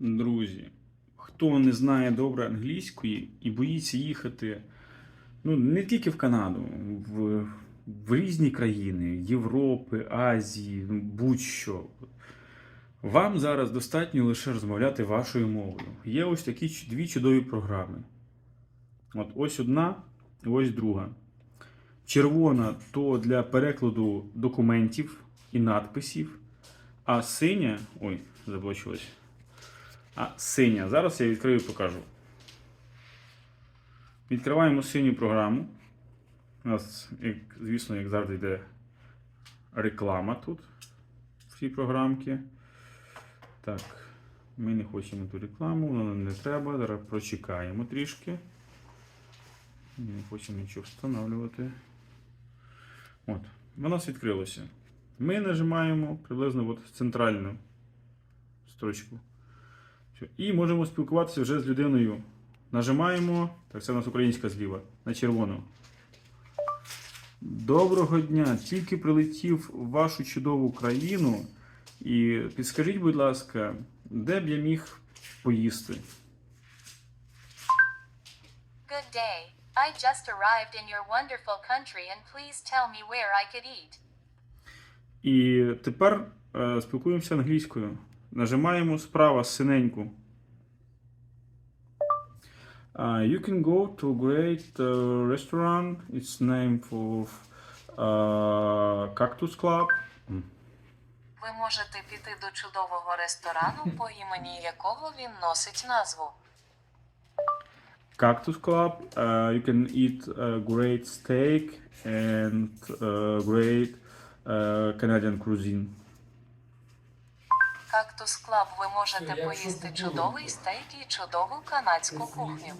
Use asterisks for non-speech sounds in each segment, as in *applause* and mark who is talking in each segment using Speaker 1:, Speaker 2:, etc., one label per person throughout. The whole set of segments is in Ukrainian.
Speaker 1: Друзі, хто не знає добре англійської і боїться їхати ну, не тільки в Канаду, в, в різні країни Європи, Азії, ну, будь-що. Вам зараз достатньо лише розмовляти вашою мовою. Є ось такі дві чудові програми. От ось одна, ось друга. Червона то для перекладу документів і надписів, а синя. Ой, заблочилось. А синя. Зараз я відкрию і покажу. Відкриваємо синю програму. У нас, звісно, як завжди, йде реклама тут в цій програмці. Так, ми не хочемо ту рекламу, воно нам не треба. Зараз прочекаємо трішки. Не хочемо нічого встановлювати. От, воно відкрилося. Ми нажимаємо приблизно от в центральну строчку. Все. І можемо спілкуватися вже з людиною. Нажимаємо, так це у нас українська зліва, на червону. Доброго дня! Тільки прилетів в вашу чудову країну. І підскажіть, будь ласка, де б я міг поїсти?
Speaker 2: Good day. I just arrived in your wonderful country and please tell me where I could eat.
Speaker 1: І тепер е, спілкуємося англійською. Нажимаємо справа синеньку. Uh, you can go to a great uh, restaurant. It's name for uh, Cactus Club.
Speaker 2: Ви можете піти до чудового ресторану, по імені якого він носить назву.
Speaker 1: Cactus Club. Uh, you can eat uh, great steak and uh, great uh, Canadian cuisine.
Speaker 2: Кактус Клаб ви можете поїсти чудовий стейк і чудову канадську кухню.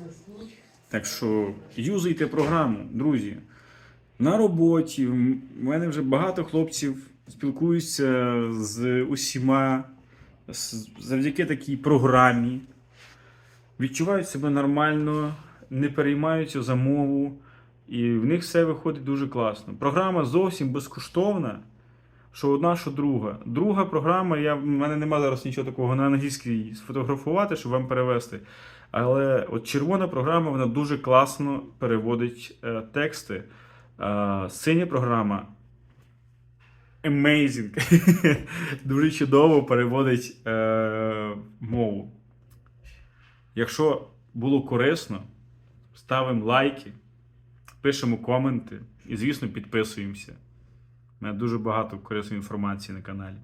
Speaker 1: Так що юзайте програму, друзі. На роботі в мене вже багато хлопців спілкуються з усіма завдяки такій програмі. Відчувають себе нормально, не переймаються за мову, і в них все виходить дуже класно. Програма зовсім безкоштовна. Що одна, що друга. Друга програма, я, в мене немає зараз нічого такого на англійській сфотографувати, щоб вам перевести. Але от червона програма вона дуже класно переводить е, тексти. Е, синя програма amazing. *laughs* дуже чудово переводить е, мову. Якщо було корисно, ставимо лайки, пишемо коменти і, звісно, підписуємося. Мене дуже багато корисної інформації на каналі.